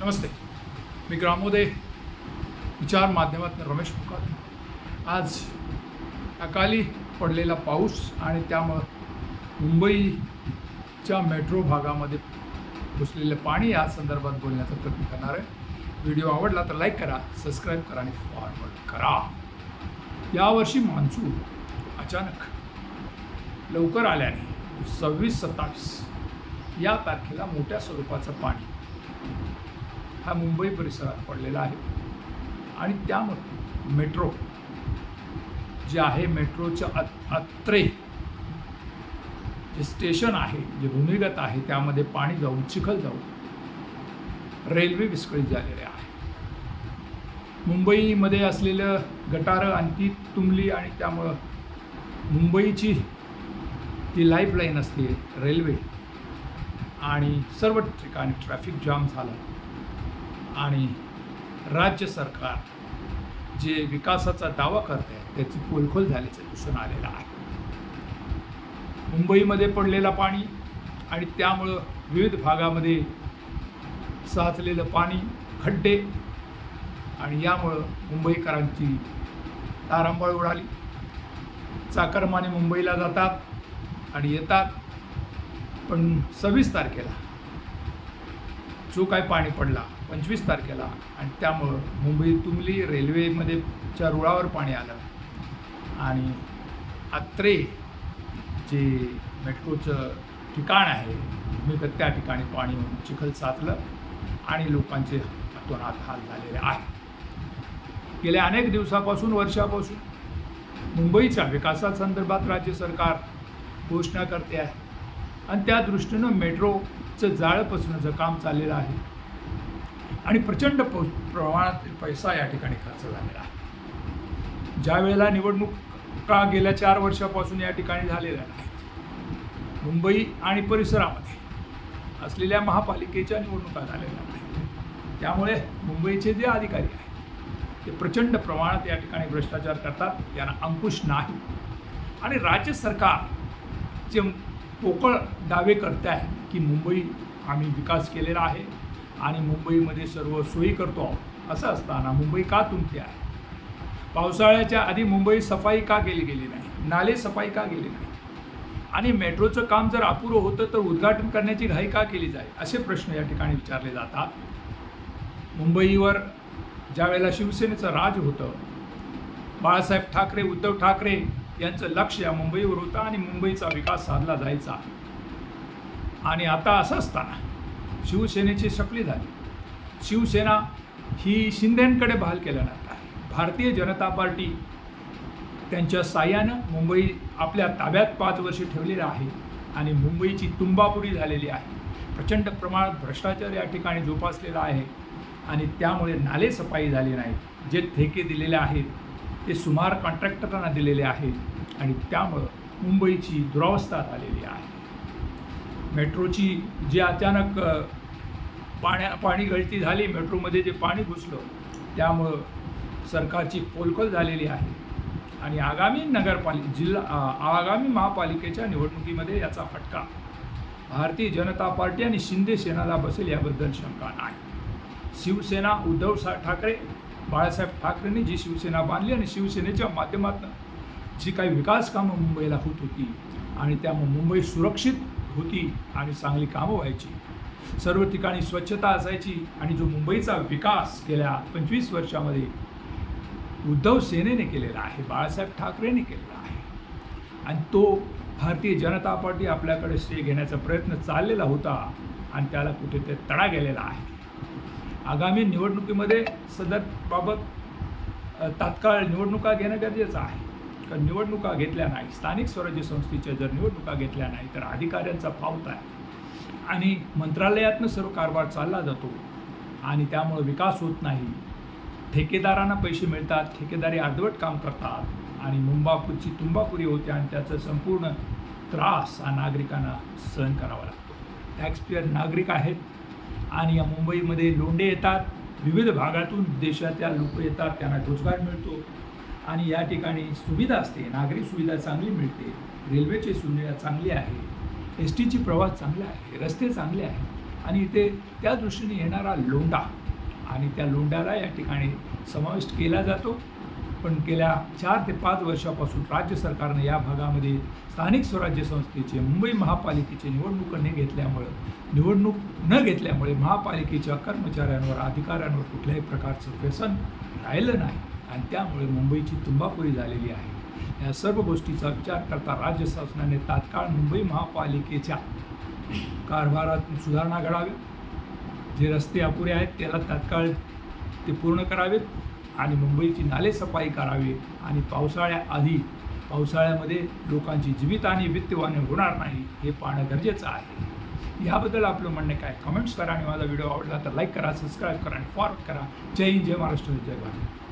नमस्ते. मी ग्रामोदय विचार माध्यमातून रमेश मुकादम आज अकाली पडलेला पाऊस आणि त्यामुळं मुंबईच्या मेट्रो भागामध्ये घुसलेलं पाणी या संदर्भात बोलण्याचा प्रयत्न करणार आहे. व्हिडिओ आवडला तर लाईक करा सबस्क्राईब करा आणि फॉरवर्ड करा. यावर्षी मान्सून अचानक लवकर आल्याने सव्वीस सत्तावीस या तारखेला मोठ्या स्वरूपाचं पाणी हा मुंबई परिसरात पडलेला आहे. आणि त्यामुळे मेट्रो जे आहे मेट्रोच्या अत अत्रे जे स्टेशन आहे जे भूमिगत आहे त्यामध्ये पाणी जाऊन चिखल जाऊन रेल्वे विस्कळीत झालेले आहे. मुंबईमध्ये असलेलं गटारं आणखी तुंबली आणि त्यामुळं मुंबईची ती लाईफलाईन असते रेल्वे. आणि सर्व ठिकाणी ट्रॅफिक जाम झाला. आणि राज्य सरकार जे विकासाचा दावा करते त्याची पोलखोल झाल्याचं दिसून आलेलं आहे. मुंबईमध्ये पडलेलं पाणी आणि त्यामुळं विविध भागामध्ये साचलेलं पाणी खड्डे आणि यामुळं मुंबईकरांची तारांबळ उडाली. चाकरमाने मुंबईला जातात आणि येतात पण सव्वीस तारखेला जो काय पाणी पडला पंचवीस तारखेला. आणि त्यामुळं मुंबई तुंबली रेल्वेमध्ये च्या रुळावर पाणी आलं. आणि आत्रे जे मेट्रोचं ठिकाण आहे भूमिगत त्या ठिकाणी पाणी येऊन चिखल साचलं आणि लोकांचे हातोनात हाल झालेले आहे गेल्या अनेक दिवसापासून वर्षापासून मुंबईच्या विकासासंदर्भात राज्य सरकार घोषणा करते आहे. आणि त्या दृष्टीनं मेट्रोचं जाळं पसरण्याचं काम चाललेलं आहे आणि प्रचंड प प्रमाणात पैसा या ठिकाणी खर्च झालेला आहे. ज्या वेळेला निवडणुका गेल्या चार वर्षापासून या ठिकाणी झालेल्या आहेत मुंबई आणि परिसरामध्ये असलेल्या महापालिकेच्या निवडणुका झालेल्या आहेत त्यामुळे मुंबईचे जे अधिकारी आहेत ते प्रचंड प्रमाणात या ठिकाणी भ्रष्टाचार करतात यांना अंकुश नाही. आणि राज्य सरकार जे पोकळ दावे करते आहे की मुंबई आम्ही विकास केलेला आहे आणि मुंबईमध्ये सर्व सोयी करतो. असं असताना मुंबई का तुमची आहे? पावसाळ्याच्या आधी मुंबई सफाई का केली गेली नाही? नाले सफाई का गेली नाही? आणि मेट्रोचं काम जर अपुरं होतं तर उद्घाटन करण्याची घाई का केली जाईल? असे प्रश्न या ठिकाणी विचारले जातात. मुंबईवर ज्या वेळेला शिवसेनेचं राज होतं बाळासाहेब ठाकरे उद्धव ठाकरे यांचं लक्ष या मुंबईवर होतं आणि मुंबईचा विकास साधला जायचा. आणि आता असं असताना शिवसेनेची शकली झाली. शिवसेना ही शिंदेंकडे बहाल केल्यानंतर आहे भारतीय जनता पार्टी त्यांच्या साह्यानं मुंबई आपल्या ताब्यात पाच वर्ष ठेवलेली आहे आणि मुंबईची तुंबापुरी झालेली आहे. प्रचंड प्रमाणात भ्रष्टाचार या ठिकाणी जोपासलेला आहे आणि त्यामुळे नाले सफाई झाली नाही जे ठेके दिलेले आहेत ते सुमार कॉन्ट्रॅक्टरांना दिलेले आहेत आणि त्यामुळं मुंबईची दुरावस्था झालेली आहे. मेट्रोची जी अचानक पाण्या पाणी गळती झाली मेट्रोमध्ये जे पाणी घुसलं त्यामुळं सरकारची पोलखोल झालेली आहे. आणि आगामी नगरपालिक जिल्हा आगामी महापालिकेच्या निवडणुकीमध्ये याचा फटका भारतीय जनता पार्टी आणि शिंदे सेनाला बसेल याबद्दल शंका नाही. शिवसेना उद्धव सा ठाकरे बाळासाहेब ठाकरेंनी जी शिवसेना बांधली आणि शिवसेनेच्या माध्यमातून जी काही विकास कामं मुंबईला होत होती आणि त्यामुळे मुंबई सुरक्षित होती आणि चांगली कामं व्हायची. सर्व ठिकाणी स्वच्छता असायची आणि जो मुंबईचा विकास गेल्या पंचवीस वर्षामध्ये उद्धव सेनेने केलेला आहे बाळासाहेब ठाकरेने केलेला आहे. आणि तो भारतीय जनता पार्टी आपल्याकडे श्रेय घेण्याचा प्रयत्न चाललेला होता आणि त्याला कुठे ते तडा गेलेला आहे. आगामी निवडणुकीमध्ये सदर बाबत तात्काळ निवडणुका घेणं गरजेचं आहे. निवडणुका घेतल्या नाही स्थानिक स्वराज्य संस्थेच्या जर निवडणुका घेतल्या नाही तर अधिकाऱ्यांचा पावता आहे. आणि मंत्रालयातनं सर्व कारभार चालला जातो आणि त्यामुळं विकास होत नाही. ठेकेदारांना पैसे मिळतात ठेकेदारी अर्धवट काम करतात आणि मुंबापूरची तुंबापुरी होते आणि त्याचा संपूर्ण त्रास हा नागरिकांना सहन करावा लागतो. टॅक्सपेअर नागरिक आहेत आणि या मुंबईमध्ये लोंढे येतात. विविध भागातून देशातल्या लोक येतात त्यांना रोजगार मिळतो. आणि या ठिकाणी सुविधा असते नागरी सुविधा चांगली मिळते रेल्वेची सुविधा चांगली आहे एस टीची प्रवास चांगला आहे रस्ते चांगले आहेत आणि इथे त्या दृष्टीने येणारा लोंढा आणि त्या लोंढ्याला या ठिकाणी समाविष्ट केला जातो. पण गेल्या चार ते पाच वर्षापासून राज्य सरकारनं या भागामध्ये स्थानिक स्वराज्य संस्थेचे मुंबई महापालिकेचे निवडणूक न घेतल्यामुळं निवडणूक न घेतल्यामुळे महापालिकेच्या कर्मचाऱ्यांवर अधिकाऱ्यांवर कुठल्याही प्रकारचं व्यसन राहिलं नाही. आणि त्यामुळे मुंबईची तुंबापुरी झालेली आहे. या सर्व गोष्टीचा विचार करता राज्य शासनाने तात्काळ मुंबई महापालिकेच्या कारभारात सुधारणा घडावी जे रस्ते अपुरे आहेत त्याला तात्काळ ते पूर्ण करावेत. आणि मुंबईची नालेसफाई करावी आणि पावसाळ्याआधी पावसाळ्यामध्ये लोकांची जीवितहानी वित्तवाने होणार नाही हे पाहणं गरजेचं आहे. याबद्दल आपलं म्हणणं काय? कमेंट्स करा आणि माझा व्हिडिओ आवडला तर लाईक करा सबस्क्राईब करा आणि फॉरवर्ड करा. जय हिंद जय महाराष्ट्र जय भारत.